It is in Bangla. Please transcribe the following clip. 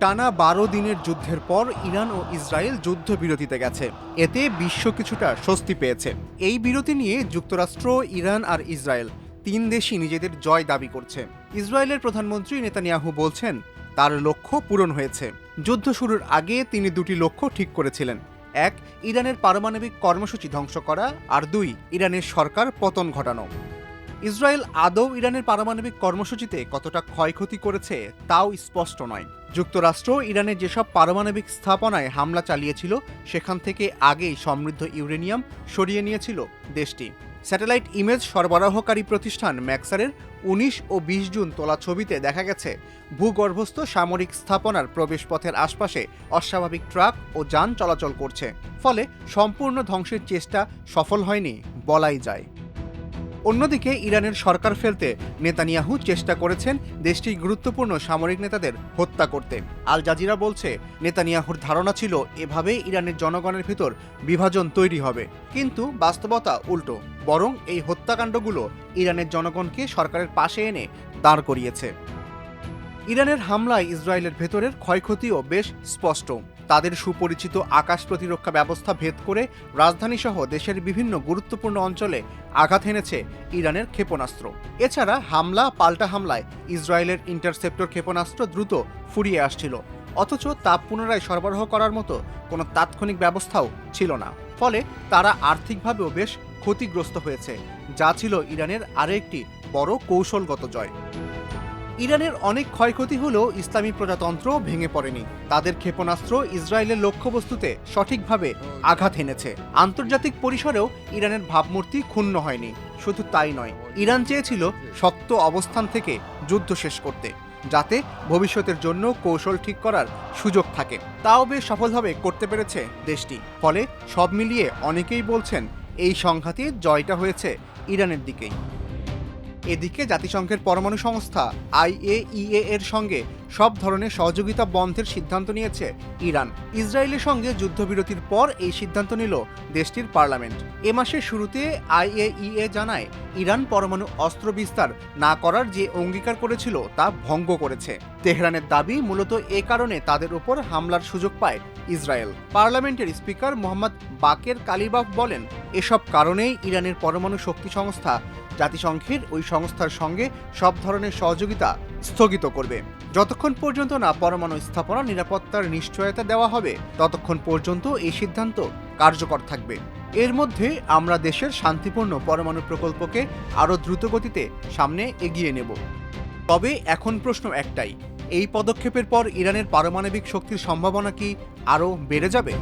টানা বারো দিনের যুদ্ধের পর ইরান ও ইসরায়েল যুদ্ধবিরতিতে গেছে। এতে বিশ্ব কিছুটা স্বস্তি পেয়েছে। এই বিরতি নিয়ে যুক্তরাষ্ট্র, ইরান আর ইসরায়েল তিন দেশই নিজেদের জয় দাবি করছে। ইসরায়েলের প্রধানমন্ত্রী নেতানিয়াহু বলছেন, তার লক্ষ্য পূরণ হয়েছে। যুদ্ধ শুরুর আগে তিনি দুটি লক্ষ্য ঠিক করেছিলেন। এক, ইরানের পারমাণবিক কর্মসূচি ধ্বংস করা, আর দুই, ইরানের সরকার পতন ঘটানো। ইসরায়েল আদৌ ইরানের পারমাণবিক কর্মসূচিতে কতটা ক্ষয়ক্ষতি করেছে তাও স্পষ্ট নয়। যুক্তরাষ্ট্র ইরানের যেসব পারমাণবিক স্থাপনায় হামলা চালিয়েছিল, সেখান থেকে আগেই সমৃদ্ধ ইউরেনিয়াম সরিয়ে নিয়েছিল দেশটি। স্যাটেলাইট ইমেজ সরবরাহকারী প্রতিষ্ঠান ম্যাক্সারের উনিশ ও বিশ জুন তোলা ছবিতে দেখা গেছে, ভূগর্ভস্থ সামরিক স্থাপনার প্রবেশপথের আশপাশে অস্বাভাবিক ট্রাক ও যান চলাচল করছে। ফলে সম্পূর্ণ ধ্বংসের চেষ্টা সফল হয়নি বলাই যায়। অন্যদিকে ইরানের সরকার ফেলতে নেতানিয়াহু চেষ্টা করেছেন দেশটির গুরুত্বপূর্ণ সামরিক নেতাদের হত্যা করতে। আল জাজিরা বলছে, নেতানিয়াহুর ধারণা ছিল এভাবে ইরানের জনগণের ভিতর বিভাজন তৈরি হবে। কিন্তু বাস্তবতা উল্টো, বরং এই হত্যাকাণ্ডগুলো ইরানের জনগণকে সরকারের পাশে এনে দাঁড় করিয়েছে। ইরানের হামলায় ইসরায়েলের ভেতরের ক্ষয়ক্ষতিও বেশ স্পষ্ট। তাদের সুপরিচিত আকাশ প্রতিরক্ষা ব্যবস্থা ভেদ করে রাজধানী সহ দেশের বিভিন্ন গুরুত্বপূর্ণ অঞ্চলে আঘাত এনেছে ইরানের ক্ষেপণাস্ত্র। এছাড়া হামলা, পাল্টা হামলায় ইসরায়েলের ইন্টারসেপ্টর ক্ষেপণাস্ত্র দ্রুত ফুরিয়ে আসছিল। অথচ তাপ পুনরায় সরবরাহ করার মতো কোনো তাৎক্ষণিক ব্যবস্থাও ছিল না। ফলে তারা আর্থিকভাবেও বেশ ক্ষতিগ্রস্ত হয়েছে, যা ছিল ইরানের আরও একটি বড় কৌশলগত জয়। ইরানের অনেক ক্ষয়ক্ষতি হলেও ইসলামী প্রজাতন্ত্র ভেঙে পড়েনি। তাদের ক্ষেপণাস্ত্র ইসরায়েলের লক্ষ্যবস্তুতে সঠিকভাবে আঘাত এনেছে। আন্তর্জাতিক পরিসরেও ইরানের ভাবমূর্তি ক্ষুণ্ণ হয়নি। শুধু তাই নয়, ইরান চেয়েছিল শক্ত অবস্থান থেকে যুদ্ধ শেষ করতে, যাতে ভবিষ্যতের জন্য কৌশল ঠিক করার সুযোগ থাকে। তাও বেশ সফলভাবে করতে পেরেছে দেশটি। ফলে সব মিলিয়ে অনেকেই বলছেন, এই সংঘাতে জয়টা হয়েছে ইরানের দিকেই। এদিকে জাতিসংঘের পরমাণু সংস্থা আইএইএ এর সঙ্গে সব ধরনের সহযোগিতা বন্ধের সিদ্ধান্ত নিয়েছে ইরান। ইসরায়েলের সঙ্গে যুদ্ধবিরতির পর এই সিদ্ধান্ত নিল দেশটির পার্লামেন্ট। এ মাসের শুরুতে আইএইএ জানায়, ইরান পরমাণু অস্ত্র বিস্তার না করার যে অঙ্গীকার করেছিল তা ভঙ্গ করেছে। তেহরানের দাবি মূলত এ কারণে তাদের উপর হামলার সুযোগ পায় ইসরায়েল। পার্লামেন্টের স্পিকার মোহাম্মদ বাকের কালিবাফ বলেন, এসব কারণেই ইরানের পরমাণু শক্তি সংস্থা জাতিসংঘের ওই সংস্থার সঙ্গে সব ধরনের সহযোগিতা স্থগিত করবে। যতক্ষণ পর্যন্ত না পরমাণু স্থাপনা নিরাপত্তার নিশ্চয়তা দেওয়া হবে, ততক্ষণ পর্যন্ত এই সিদ্ধান্ত কার্যকর থাকবে। এর মধ্যে আমরা দেশের শান্তিপূর্ণ পরমাণু প্রকল্পকে আরও দ্রুতগতিতে সামনে এগিয়ে নেব। তবে এখন প্রশ্ন একটাই, এই পদক্ষেপের পর ইরানের পারমাণবিক শক্তির সম্ভাবনা কি আরও বেড়ে যাবে?